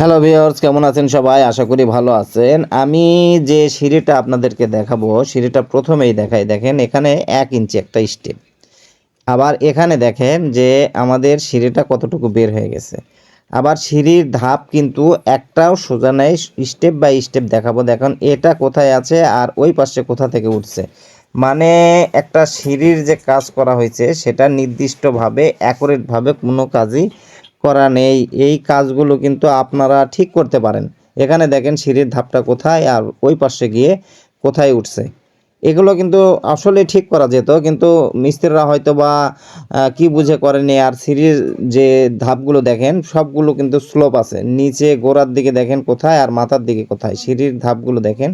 Hello viewers কেমন আছেন সবাই? আশা করি ভালো আছেন। আমি যে সিঁড়িটা আপনাদেরকে দেখাবো, সিঁড়িটা প্রথমেই দেখাই। দেখেন, এখানে এক ইঞ্চি একটা স্টেপ আবার এখানে দেখেন যে আমাদের সিঁড়িটা কতটুকু বের হয়ে গেছে। আবার সিঁড়ির ধাপ কিন্তু একটাও সোজা নেই স্টেপ বাই স্টেপ দেখাবো। দেখুন, এটা কোথায় আছে আর ওই পাশে কোথা থেকে উঠছে। মানে একটা সিঁড়ির যে কাজ করা হয়েছে, সেটা নির্দিষ্টভাবে অ্যাকুরেটভাবে কোনো কাজই করা নেই। এই কাজগুলো কিন্তু আপনারা ঠিক করতে পারেন। এখানে দেখেন সিঁড়ির ধাপটা কোথায় আর ওই পাশে গিয়ে কোথায় উঠছে। এগুলো কিন্তু আসলে ঠিক করা যেত, কিন্তু মিস্ত্রিরা হয়তো বা কি বুঝে করেনি আর সিঁড়ির যে ধাপগুলো দেখেন, সবগুলো কিন্তু স্লোপ আছে। নিচে গোড়ার দিকে দেখেন কোথায় আর মাথার দিকে কোথায়। সিঁড়ির ধাপগুলো দেখেন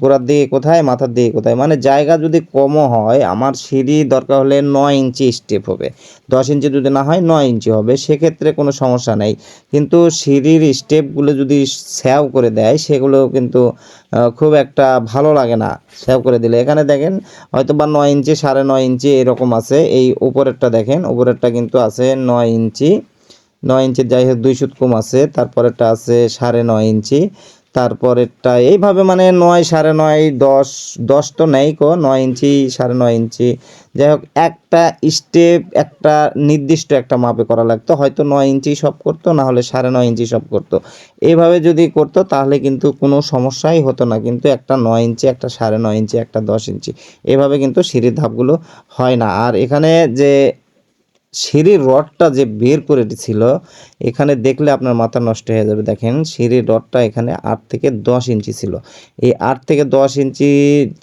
গোড়ার দিকে কোথায়, মাথার দিকে কোথায়? মানে জায়গা যদি কমও হয়, আমার সিঁড়ি দরকার হলে নয় ইঞ্চি স্টেপ হবে। দশ ইঞ্চি যদি না হয়, নয় ইঞ্চি হবে। সেক্ষেত্রে কোনো সমস্যা নেই। কিন্তু সিঁড়ির স্টেপগুলো যদি স্যাও করে দেয়, সেগুলো কিন্তু খুব একটা ভালো লাগে না স্যাও করে দিলে। এখানে দেখেন হয়তো বা নয় ইঞ্চি, সাড়ে নয় ইঞ্চি এরকম আছে। এই উপরেরটা দেখেন, উপরেরটা কিন্তু আছে নয় ইঞ্চি। নয় ইঞ্চির যাই হোক, দুই সুত কম আছে। তারপরেরটা আছে সাড়ে নয় ইঞ্চি। তারপরেরটা এইভাবে মানে নয় সাড়ে নয়, দশ দশ তো নেই কো, নয় ইঞ্চি, সাড়ে নয় ইঞ্চি। যাই হোক, একটা স্টেপ একটা নির্দিষ্ট একটা মাপে করা লাগতো। হয়তো নয় ইঞ্চি সব করতো, না হলে সাড়ে নয় ইঞ্চি সব করতো। এইভাবে যদি করতো, তাহলে কিন্তু কোনো সমস্যাই হতো না। কিন্তু একটা নয় ইঞ্চি, একটা সাড়ে নয় ইঞ্চি, একটা দশ ইঞ্চি, এভাবে কিন্তু সিঁড়ির ধাপগুলো হয় না। আর এখানে যে সিঁড়ির রডটা যে বের করে ছিল এখানে দেখলে আপনার মাথা নষ্ট হয়ে যাবে। দেখেন সিঁড়ির রডটা এখানে আট থেকে দশ ইঞ্চি ছিল। এই আট থেকে দশ ইঞ্চি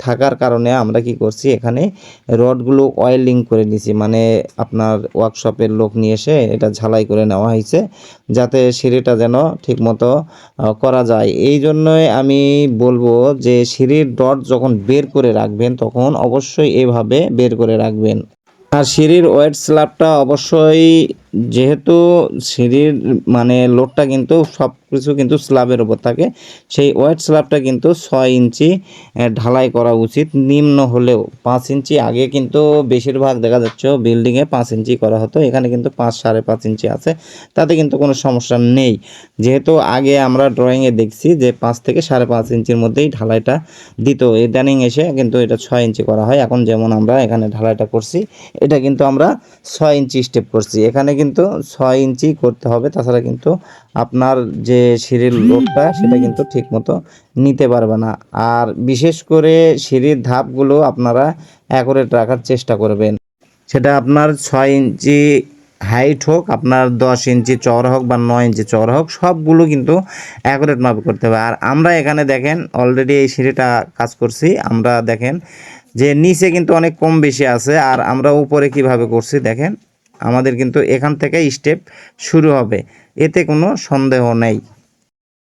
থাকার কারণে আমরা কি করছি, এখানে রডগুলো অয়েলিং করে নিছি। মানে আপনার ওয়ার্কশপের লোক নিয়ে এসে এটা ঝালাই করে নেওয়া হয়েছে, যাতে সিঁড়িটা যেন ঠিকমতো করা যায়। এই জন্যই আমি বলব যে, সিঁড়ির রড যখন বের করে রাখবেন, তখন অবশ্যই এভাবে বের করে রাখবেন। আর সিঁড়ির ওয়েট স্ল্যাবটা অবশ্যই যেহেতু সিঁড়ির মানে লোডটা কিন্তু সব কিছু কিন্তু স্ল্যাবের ওপর থাকে, সেই ওয়েট স্ল্যাবটা কিন্তু ছয় ইঞ্চি ঢালাই করা উচিত। নিম্ন হলেও পাঁচ ইঞ্চি, আগে কিন্তু বেশিরভাগ দেখা যাচ্ছে বিল্ডিংয়ে পাঁচ ইঞ্চি করা হতো, এখানে কিন্তু পাঁচ, সাড়ে পাঁচ ইঞ্চি আছে, তাতে কিন্তু কোনো সমস্যা নেই। যেহেতু আগে আমরা ড্রয়িংয়ে দেখছি যে পাঁচ থেকে সাড়ে পাঁচ ইঞ্চির মধ্যেই ঢালাইটা দিত, ইদানিং এসে কিন্তু এটা ছয় ইঞ্চি করা হয়। এখন যেমন আমরা এখানে ঢালাইটা করছি, এটা কিন্তু আমরা ছয় ইঞ্চি স্টেপ করছি। এখানে কিন্তু ছয় ইঞ্চি করতে হবে। তাছাড়া কিন্তু আপনার যে সিঁড়ির লোডটা সেটা কিন্তু ঠিক মতো নিতে পারবে না। আর বিশেষ করে সিঁড়ির ধাপগুলো আপনারা অ্যাকুরেট রাখার চেষ্টা করবেন। সেটা আপনার ছয় ইঞ্চি হাইট হোক, আপনার দশ ইঞ্চি চওড়া হোক বা নয় ইঞ্চি চওড়া হোক, সবগুলো কিন্তু অ্যাকুরেট মাপে করতে হবে। আর আমরা এখানে দেখেন অলরেডি এই সিঁড়িটা কাজ করছি। আমরা দেখেন যে নিচে কিন্তু অনেক কম বেশি আছে। আর আমরা উপরে কীভাবে করছি দেখেন আমাদের কিন্তু এখান থেকে স্টেপ শুরু হবে। এতে কোনো সন্দেহ নেই।